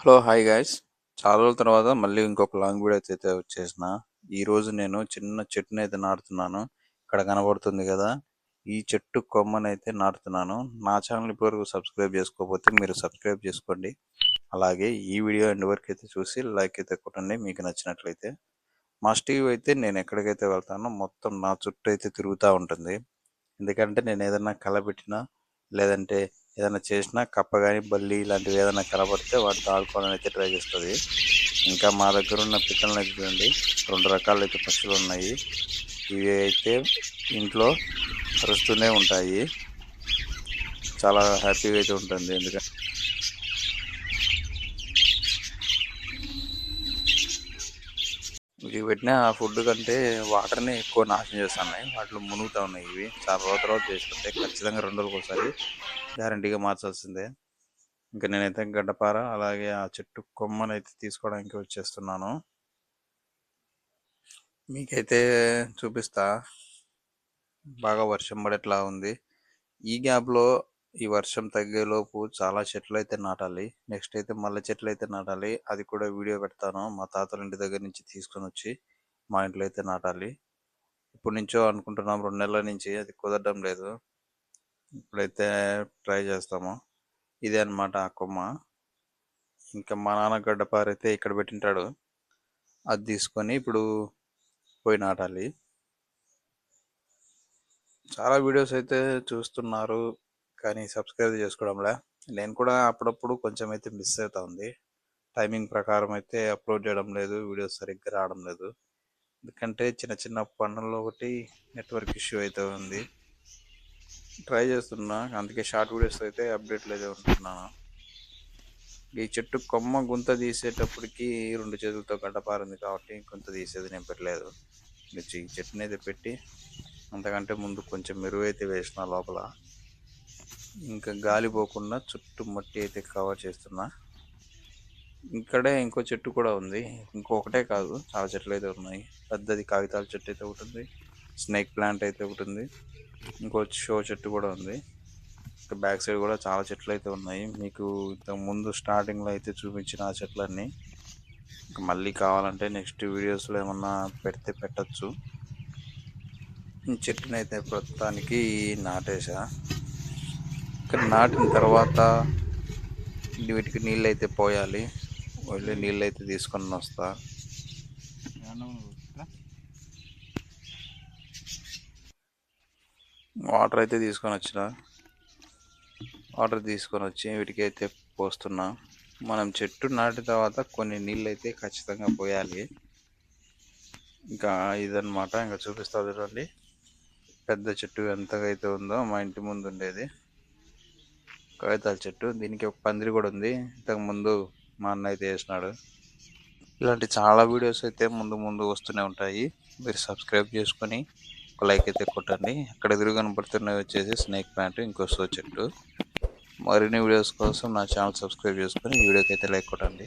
Hello hi guys. చాలా రోజుల తర్వాత మళ్ళీ ఇంకొక లాంగ్ వీడియో అయితే వచ్చేసిన. ఈరోజు నేను చిన్న చెట్టుని అయితే నాటుతున్నాను. ఇక్కడ కనబడుతుంది కదా. ఈ చెట్టు కొమ్మని అయితే నాటుతున్నాను. నా ఛానల్ ఇప్పటివరకు సబ్స్క్రైబ్ చేసుకోకపోతే మీరు సబ్స్క్రైబ్ చేసుకోండి. అలాగే ఈ వీడియో ఎండ్ వరకు అయితే చూసి లైక్ అయితే కొట్టండి. మీకు నచ్చినట్లయితే మా స్టీవ్ అయితే నేను ఎక్కడికైతే వెళ్తానో మొత్తం నా చుట్టూ అయితే తిరుగుతూ ఉంటుంది. ఎందుకంటే నేను ఏదైనా కలబెట్టినా లేదంటే ఏదైనా చేసినా కప్ప కానీ బల్లి ఇలాంటివి ఏదైనా కనబడితే వాటితో ఆడుకోవాలని అయితే ట్రై చేస్తుంది. ఇంకా మా దగ్గర ఉన్న పిక్కలను అయితే చూడండి రెండు రకాల అయితే పక్షులు ఉన్నాయి. ఇవి అయితే ఇంట్లో అరుస్తూనే ఉంటాయి. చాలా హ్యాపీగా అయితే ఉంటుంది. ఎందుకంటే ఇవి పెట్టిన ఫుడ్ కంటే వాటర్ని ఎక్కువ నాశనం చేస్తున్నాయి. వాటిలో మునుగుతూ ఉన్నాయి ఇవి. చాలా రోజుల తర్వాత చేసుకుంటే ఖచ్చితంగా రెండు రోజులకు ఒకసారి గ్యారంటీగా మార్చాల్సిందే. ఇంకా నేనైతే గడ్డపార అలాగే ఆ చెట్టు కొమ్మను అయితే తీసుకోవడానికి వచ్చేస్తున్నాను. మీకైతే చూపిస్తా. బాగా వర్షం పడేట్లా ఉంది. ఈ గ్యాప్లో ఈ వర్షం తగ్గేలోపు చాలా చెట్లు అయితే నాటాలి. నెక్స్ట్ అయితే మల్లె చెట్లు అయితే నాటాలి. అది కూడా వీడియో పెడతాను. మా తాతల ఇంటి దగ్గర నుంచి తీసుకొని వచ్చి మా ఇంట్లో అయితే నాటాలి. ఇప్పటి నుంచో అనుకుంటున్నాం రెండు నెలల నుంచి అది కుదరడం లేదు. ఇప్పుడైతే ట్రై చేస్తాము. ఇదే అనమాట ఆ కొమ్మ. ఇంకా మా నాన్న గడ్డపార అయితే ఇక్కడ పెట్టింటాడు. అది తీసుకొని ఇప్పుడు పోయి నాటాలి. చాలా వీడియోస్ అయితే చూస్తున్నారు. కానీ సబ్స్క్రైబ్ చేసుకోవడంలే. నేను కూడా అప్పుడప్పుడు కొంచెం అయితే మిస్ అవుతా ఉంది. టైమింగ్ ప్రకారం అయితే అప్లోడ్ చేయడం లేదు వీడియోస్ సరిగ్గా రావడం లేదు. ఎందుకంటే చిన్న చిన్న పనుల్లో ఒకటి నెట్వర్క్ ఇష్యూ అయితే ఉంది. ట్రై చేస్తున్నా అందుకే షార్ట్ వీడియోస్ అయితే అప్డేట్లు అయితే ఉంటున్నాను. ఈ చెట్టు కొమ్మ గుంత తీసేటప్పటికి రెండు చేతులతో గడ్డపారింది కాబట్టి గుంత తీసేది నేను పెట్టలేదు. ఈ చెట్టుని అయితే పెట్టి అంతకంటే ముందు కొంచెం మెరుగు అయితే వేసిన లోపల ఇంకా గాలి పోకుండా చుట్టూ మట్టి అయితే కవర్ చేస్తున్నా. ఇక్కడే ఇంకో చెట్టు కూడా ఉంది. ఇంకొకటే కాదు చాలా చెట్లు అయితే ఉన్నాయి. పెద్దది కాగితాల చెట్టు అయితే ఒకటి ఉంది. స్నేక్ ప్లాంట్ అయితే ఒకటి ఉంది. ఇంకో షో చెట్టు కూడా ఉంది. బ్యాక్ సైడ్ కూడా చాలా చెట్లు అయితే ఉన్నాయి. మీకు ఇంతకు ముందు స్టార్టింగ్లో అయితే చూపించిన ఆ చెట్లన్నీ. ఇంకా మళ్ళీ కావాలంటే నెక్స్ట్ వీడియోస్లో ఏమన్నా పెడితే పెట్టచ్చు. చెట్టుని అయితే ప్రస్తుతానికి నాటేసా ఇక్కడ నాటిన తర్వాత వీటికి నీళ్ళు అయితే పోయాలి. వెళ్ళి నీళ్ళు అయితే తీసుకొని వస్తా. వాటర్ అయితే తీసుకొని వచ్చిన. వాటర్ తీసుకొని వచ్చి వీటికి అయితే పోస్తున్నా. మనం చెట్టు నాటిన తర్వాత కొన్ని నీళ్ళు అయితే ఖచ్చితంగా పోయాలి. ఇంకా ఇదనమాట ఇంకా చూపిస్తా చూడండి. పెద్ద చెట్టు ఎంతగా అయితే ఉందో మా ఇంటి ముందు ఉండేది. కాగితాల చెట్టు. దీనికి ఒక పందిరి కూడా ఉంది. ఇంతకు ముందు మా అన్న అయితే వేసినాడు. ఇలాంటి చాలా వీడియోస్ అయితే ముందు ముందు వస్తూనే ఉంటాయి. మీరు సబ్స్క్రైబ్ చేసుకొని ఒక లైక్ అయితే కొట్టండి. అక్కడ ఎదురు కనపడుతున్నవి వచ్చేసి స్నేక్ ప్లాంట్ ఇంకో సో చెట్టు. మరిన్ని వీడియోస్ కోసం నా ఛానల్ సబ్స్క్రైబ్ చేసుకొని ఈ వీడియోకి అయితే లైక్ కొట్టండి.